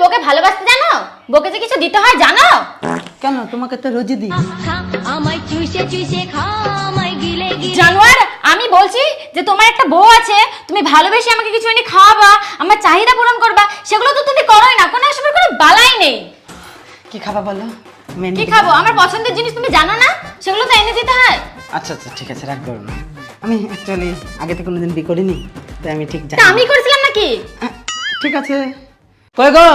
বউকে ভালোবাসতে জানো? বউকে যে কিছু দিতে হয় জানো? কেন? তোমাকে তো রোজই দিই। আমায় চুষে চুষে খা আমায় গিলে গিলে। জানোয়ার আমি বলছি যে তোমার একটা বউ আছে তুমি ভালোবেসে আমাকে কিছু এনে খাওয়াবা আমার চাহিদা পূরণ করবা সেগুলো তো তুমি করোই না কোনো আসলে কোনো বালাই নেই। কি খাবা বলো? কি খাব? আমার পছন্দের জিনিস তুমি জানো না? সেগুলো তো এনে দিতে হয়। আচ্ছা আচ্ছা ঠিক আছে রাগ করো না আমি অ্যাকচুয়ালি আগে তো কোনোদিন বিয়ে করিনি তাই আমি ঠিক তা জানি আমি করেছিলাম নাকি? ঠিক আছে। কই গো?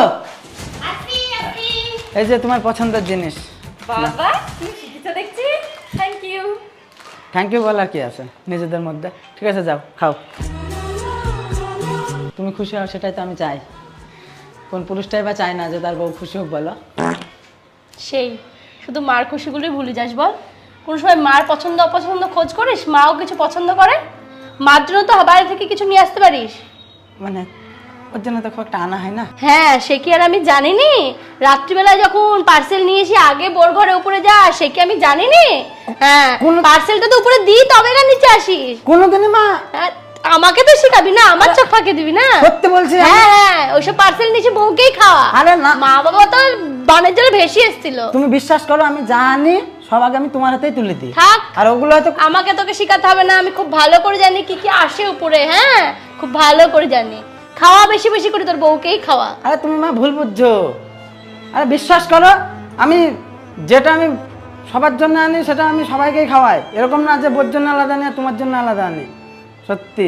এই যে তোমার পছন্দের জিনিস। বাবা দেখছি। থ্যাংক ইউ থ্যাংক ইউ বলার কি আছে? নিজেদের মধ্যে। ঠিক আছে যাও খাও। তুমি খুশি হও সেটাই তো আমি চাই। কোন পুরুষটাই বা চায় না যে তার বউ খুশি হোক বলো। সেই শুধু মার খুশিগুলোই ভুলে যাস বল। কোন সময় মার পছন্দ অপছন্দ খোঁজ করিস? মাও কিছু পছন্দ করে? মার জন্য তো বাইরে থেকে কিছু নিয়ে আসতে পারিস। মানে ওর জন্য তো একটা আনা হয় না। হ্যাঁ সে কি আর আমি জানিনি? রাত্রিবেলায় যখন পার্সেল নিয়ে এসে আগে বোর ঘরে উপরে যা সে কি আমি জানিনি? হ্যাঁ কোন- পার্সেলটা তো উপরে দিই তবে না নিচে আসিস। কোনোদিনই মা হ্যাঁ, আমাকে তো শেখাবি না আমার চোখ ফাঁকে দিবি না। সত্যি বলছি আমি। হ্যাঁ হ্যাঁ ওইসব পার্সেল নিচে বউকেই খাওয়া। আরে না। মা বাবা তো বানের জলে ভেসে এসেছিল। তুমি বিশ্বাস করো আমি জানি সব আগে আমি তোমার হাতেই তুলে দিই। থাক আর ওগুলো হয়তো আমাকে তোকে শেখাতে হবে না আমি খুব ভালো করে জানি কি কি আসে উপরে হ্যাঁ খুব ভালো করে জানি। খাওয়া বেশি বেশি করে তোর বউকেই খাওয়া। আরে তুমি মা ভুল বুঝছ। আরে বিশ্বাস করো আমি যেটা আমি সবার জন্য আনি সেটা আমি সবাইকেই খাওয়াই। এরকম না যে বোর জন্য আলাদা আনি আর তোমার জন্য আলাদা আনি সত্যি।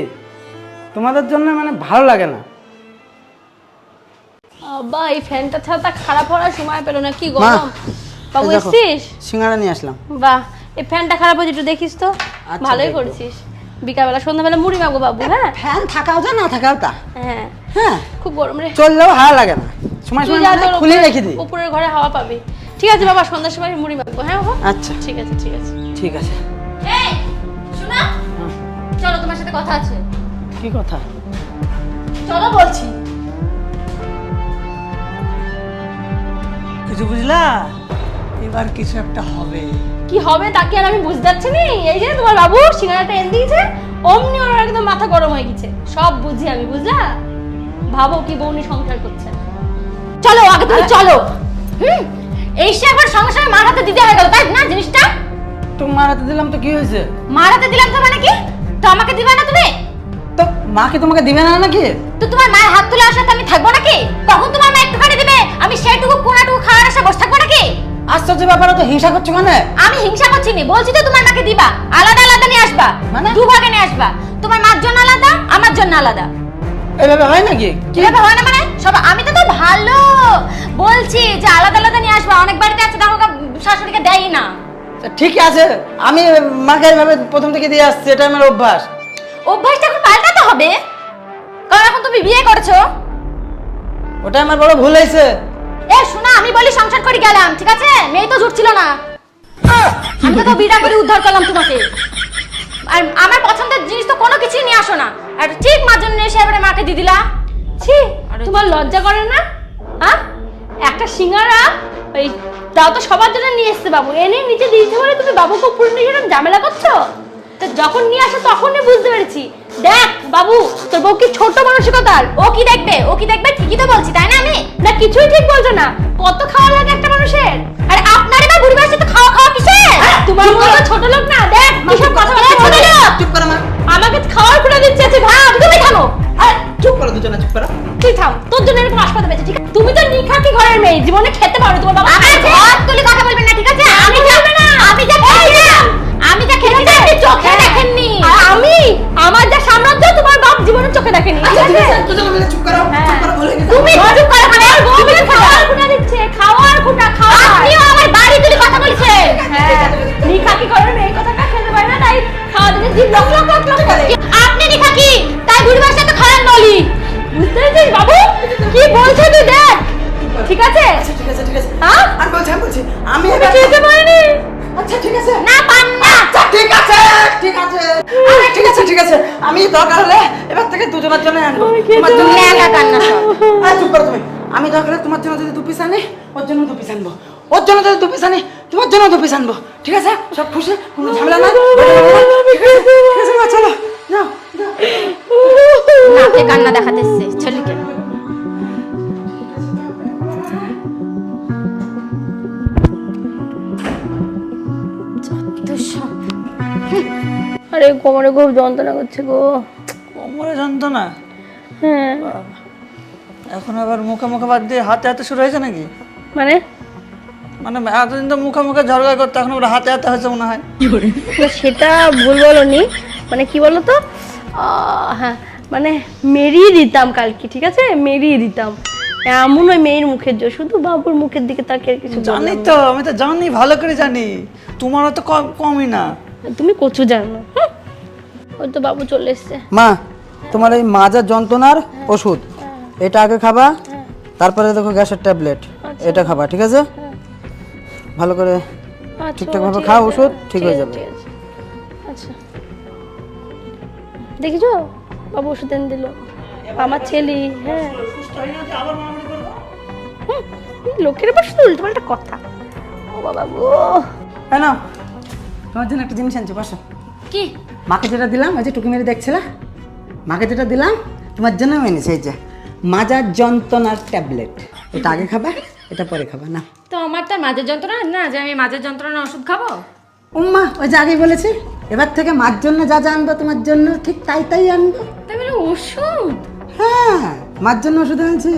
তোমাদের জন্য মানে ভালো লাগে না। বাবা এই ফ্যানটা ছাড়া তা খারাপ হওয়ার সময় পেল না কি গরম। বাবু এসছিস? সিঙ্গাড়া নিয়ে আসলাম। বাহ এই ফ্যানটা খারাপ হয়েছে একটু দেখিস তো। আচ্ছা, ভালোই। করেছিস। বিকালবেলা সন্ধ্যাবেলা মুড়ি মাগো বাবু হ্যাঁ? ফ্যান থাকাও যা না থাকাও তা? হ্যাঁ। হ্যাঁ? খুব গরম রে। চললেও ভালো লাগে না। সময় সময় খুলে রেখে দিই। উপরের ঘরে হাওয়া পাবি। ঠিক আছে বাবা সন্ধ্যার সময় মুড়ি মাগবো হ্যাঁ আচ্ছা। ঠিক আছে ঠিক আছে। ঠিক আছে। এই শোনো। চলো তোমার সাথে কথা আছে। কি কথা? চলো বলছি। কিছু বুঝলা? এবার কিছু একটা হবে। কি হবে তা কি আর আমি বুঝতে পারছি নি? এই যে তোমার বাবু সিঙ্গারাটা এনে দিয়েছে অমনি ওর একদম মাথা গরম হয়ে গেছে। সব বুঝি আমি বুঝলা? ভাবো কি বউনি সংসার করছে। চলো আগে তুমি চলো। হুম? এই সে আবার সঙ্গে সঙ্গে মার হাতে দিতে হয়ে গেল তাই না জিনিসটা? তোমার হাতে দিলাম তো কি হয়েছে? মার হাতে দিলাম তো মানে কি? তো আমাকে দিবে না তুমি? তো মা কি তোমাকে দিবে না নাকি? তো তোমার মায়ের হাত তুলে আসাতে আমি থাকব নাকি? তখন তোমার মা একটুখানি দিবে? আমি সেইটুকু কোনাটুকু খাওয়ার আশা বসে থাকব নাকি? আশ্চর্য ব্যাপারে তো হিংসা করছ মানে? আমি হিংসা করছি নি বলছি তো তোমার মাকে দিবা। আলাদা আলাদা নিয়ে আসবা। মানে? দু ভাগে নিয়ে আসবা। তোমার মার জন্য আলাদা আমার জন্য আলাদা। এভাবে হয় নাকি? কীভাবে হয় না মানে? সব আমি তো তো ভালো। বলছি যে আলাদা আলাদা নিয়ে আসবা অনেক বাড়িতে আছে দেখো শাশুড়িকে দেয়ই না। তা ঠিক আছে। আমি মাকে এইভাবে প্রথম থেকে দিয়ে আসছি এটা আমার অভ্যাস। অভ্যাসটা এখন পাল্টাতে হবে কারণ এখন তুমি বিয়ে করছ। ওটা আমার বড় ভুল হয়েছে। এ শোনা আমি বলি সংসার করে গেলাম ঠিক আছে? মেয়ে তো জুটছিল না। আমি তো বিড়া করে উদ্ধার করলাম তোমাকে। আর আমার পছন্দের জিনিস তো কোনো কিছুই নিয়ে আসো না। আর ঠিক মার জন্য এসে এবারে মাকে দিয়ে দিলা। ছি তোমার লজ্জা করে না? হ্যাঁ একটা সিঙ্গারা? ওই তাও তো সবার জন্য নিয়ে এসছে বাবু। এনে নিচে দিয়েছে বলে তুমি বাবুকে উপরে নিয়ে ঝামেলা করছ? তো যখন নিয়ে আসো তখনই বুঝতে পেরেছি। দেখ বাবু তোর বউ কি ছোট মানসিকতার? ও কি দেখবে? ও কি দেখবে? ঠিকই তো বলছি তাই না আমি? না কিছুই ঠিক বলছো না। কত খাওয়া লাগে একটা মানুষের? আরে বুড়ি বয়সে তো খাওয়া খাওয়া কিসে তোমার মতো ছোট লোক না। দেখ কিসব কথা বলে ছোট লোক চুপ করো মা। আমাকে খাওয়ার দিচ্ছে আছে ভাব তুমি থামো? আর চুপ করো দুজনে চুপ করো। তুই থাম তোর জন্য এরকম হাসপাতাল পেয়েছে ঠিক তুমি তো নিখাকি ঘরের মেয়ে জীবনে খেতে পারো তোমার বাবা। কি বলছে তুই? দেখ। ঠিক আছে? ঠিক আছে ঠিক আছে। হ্যাঁ আমি বলছি আমি বলছি। আমি আমি খেতে পারিনি। আচ্ছা ঠিক আছে। না পান না। আচ্ছা ঠিক আছে। ঠিক আছে। আরে, ঠিক আছে ঠিক আছে। আমি দরকার হলে এবার থেকে দুজনের জন্য আনব। তোমার জন্য একা কান্না। আরে, চুপ করো তুমি। আমি দরকার হলে তোমার জন্য যদি দু পিস আনি ওর জন্য দু পিস আনব। ওর জন্য যদি দু পিস আনি তোমার জন্য দু পিস আনব। ঠিক আছে? সব খুশি? কোনো ঝামেলা নাই? ঠিক আছে মা, চলো যাও নাকে কান্না দেখাতেছে ছেলেকে আরে কোমরে খুব যন্ত্রণা করছে গো। কোমরে যন্ত্রণা? হ্যাঁ। এখন আবার মুখে মুখে বাদ দিয়ে হাতে হাতে শুরু হয়েছে নাকি? মানে? মানে এতদিন তো মুখে মুখে ঝরগা করতে এখন ওরা হাতে হাতে হয়েছে মনে হয়। সেটা ভুল বলনি। মানে কি বলো তো হ্যাঁ মানে মেরিয়ে দিতাম কালকে ঠিক আছে? মেরিয়ে দিতাম। এমন ওই মেয়ের মুখের জন্য শুধু বাবুর মুখের দিকে তাকে কিছু জানি তো আমি তো জানি ভালো করে জানি। তোমারও তো কম কমই না। তুমি কচু জানো ওই তো বাবু চলে এসছে। মা তোমার এই মাজার যন্ত্রণার ওষুধ এটা আগে খাবা তারপরে দেখো গ্যাসের ট্যাবলেট এটা খাবা ঠিক আছে? ভালো করে আচ্ছা, ঠিকঠাক ভাবে ঠিক খাও ওষুধ, ঠিক হয়ে যাবে। আচ্ছা। দেখেছ? বাবু ওষুধ এনে দিল। আমার ছেলে হ্যাঁ। লোকের আবার শুধু উল্টো পাল্টা কথা। ও বাবা গো। হ্যাঁ তোমার জন্য একটা জিনিস আনছি বসো। কি? মাকে যেটা দিলাম ওই যে টুকি মেরে দেখছিলে মাকে যেটা দিলাম তোমার জন্য এনেছি এই যে মাজার যন্ত্রণার ট্যাবলেট। এটা আগে খাবা এটা পরে খাবা না তো আমার তো আর মাঝের যন্ত্রণা না যে আমি মাঝের যন্ত্রণার ওষুধ খাব? উম্মা ওই যে আগেই বলেছি এবার থেকে মার জন্য যা যা আনব তোমার জন্য ঠিক তাই তাই আনব। তাই বলে ওষুধ? হ্যাঁ। মার জন্য ওষুধ আনছি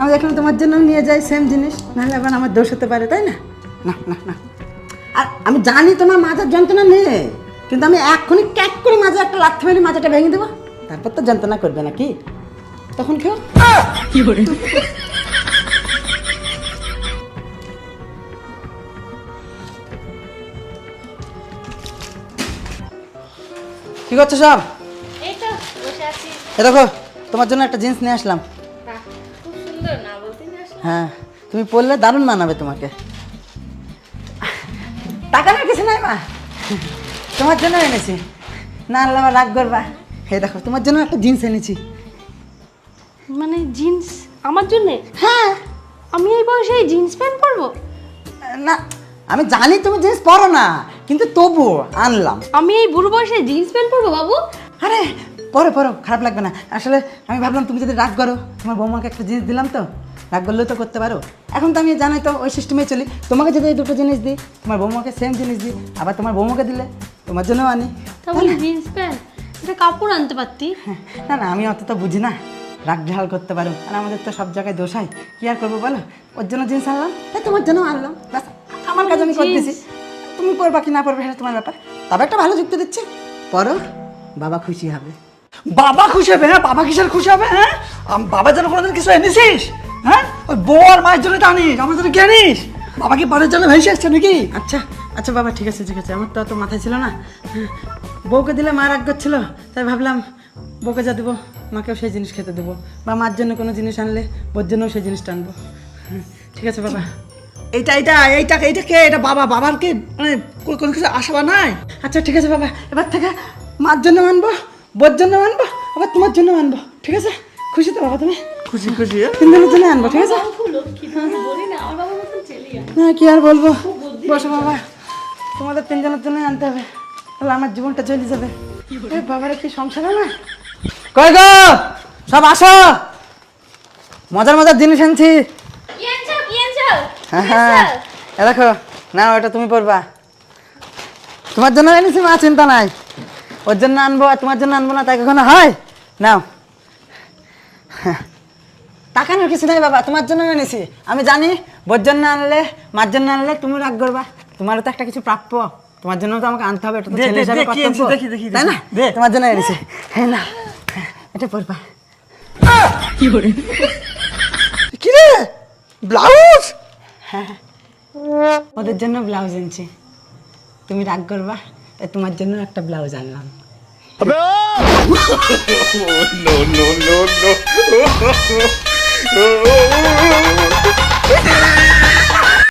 আমি দেখলাম তোমার জন্য নিয়ে যাই সেম জিনিস। নাহলে আবার আমার দোষ হতে পারে তাই না? না না না। আর আমি জানি তোমার মাজার যন্ত্রণা নেই কিন্তু আমি এক্ষুনি ক্যাক করে মাঝে একটা লাথি মেরে মাজাটা ভেঙে দেবো। তারপর তো যন্ত্রণা করবে না কি তখন খেও। কি করছ সব? এই তো বসে আছি। দেখো তোমার জন্য একটা জিন্স নিয়ে আসলাম। খুব সুন্দর না বলতে হ্যাঁ তুমি পরলে দারুণ মানাবে তোমাকে। টাকা না কিছু নাই মা। তোমার জন্য এনেছি। না আবার রাগ করবা। হে দেখো তোমার জন্য একটা জিন্স এনেছি। মানে জিন্স আমার জন্যে? হ্যাঁ। আমি এই বয়সে এই জিন্স প্যান্ট পরবো? না আমি জানি তুমি জিন্স পরো না কিন্তু তবুও আনলাম। আমি এই বুড়ো বয়সে জিন্স প্যান্ট পরবো বাবু? আরে পরো পরো খারাপ লাগবে না। আসলে আমি ভাবলাম তুমি যদি রাগ করো তোমার বৌমাকে একটা জিনিস দিলাম তো রাগ করলেও তো করতে পারো। এখন তো আমি জানাই তো ওই সিস্টেমে চলি। তোমাকে যদি এই দুটো জিনিস দিই তোমার বৌমাকে সেম জিনিস দিই আবার তোমার বৌমাকে দিলে তোমার জন্যও আনি। তাহলে জিন্স প্যান্ট এটা কাপড় আনতে পারতি? হ্যাঁ, না না আমি অত তো বুঝি না। রাগ ঝাল করতে পারো। আর আমাদের তো সব জায়গায় দোষ হয়। কি আর করব বলো? ওর জন্য জিনিস আনলাম তাই তোমার জন্য আনলাম। ব্যাস আমার কাজ আমি করতেছি তুমি পড়বা কি না পড়বে সেটা তোমার ব্যাপার। তবে একটা ভালো যুক্তি দিচ্ছি। পরো বাবা খুশি হবে। বাবা খুশি হবে হ্যাঁ? বাবা কিসের খুশি হবে হ্যাঁ? আম- বাবার জন্য কোনোদিন কিছু এনেছিস হ্যাঁ? ওই বউ আর মায়ের জন্য তো আনিস আমার জন্য কি আনিস। বাবা কি বাড়ির জন্য ভেসে আসছে নাকি? আচ্ছা আচ্ছা বাবা ঠিক আছে ঠিক আছে। আমার তো অত মাথায় ছিল না। হ্যাঁ, বউকে দিলে মা রাগ করছিল তাই ভাবলাম বউকে যা দেবো মাকেও সেই জিনিস খেতে দেবো। বা মার জন্য কোনো জিনিস আনলে বোর জন্যও সেই জিনিসটা আনব। হ্যাঁ, ঠিক আছে বাবা। এইটা এইটা এইটা এইটা কে? এটা বাবা বাবার কি মানে কো- কোনো কিছু আশা বা নাই? আচ্ছা ঠিক আছে বাবা। এবার থেকে মার জন্য আনব বোর জন্য আনব? আবার তোমার জন্য আনব। ঠিক আছে? খুশি তো বাবা তুমি? খুশি খুশি হ্যাঁ? তিনজনের জন্য আনব ঠিক আছে? হ্যাঁ কি আর বলব? বসো বাবা তোমাদের তিনজনের জন্য আনতে হবে। তাহলে আমার জীবনটা চলে যাবে। এ বাবারে কি সংসার না কই গো? সব আসো। মজার মজার জিনিস আনছো। হ্যাঁ হ্যাঁ। দেখো না ওটা তুমি পড়বা তোমার জন্য এনেছি মা চিন্তা নাই। ওর জন্য আনব আর তোমার জন্য আনব না তাই কখনো হয়? নাও। হ্যাঁ। তাকানোর কিছু নাই বাবা তোমার জন্য এনেছি। আমি জানি বোর জন্য আনলে মার জন্য আনলে তুমি রাগ করবা। তোমারও তো একটা কিছু প্রাপ্য। তোমার জন্য তো আমাকে আনতে হবে এটা তো ছেলে হিসাবে কর্তব্য। দেখি, দেখি, তাই না? তোমার জন্য এনেছি। হ্যাঁ না হ্যাঁ, এটা পড়বা কি রে ব্লাউজ? হ্যাঁ। ওদের জন্য ব্লাউজ এনেছি। তুমি রাগ করবা। তাই তোমার জন্য একটা ব্লাউজ আনলাম। no, no, no.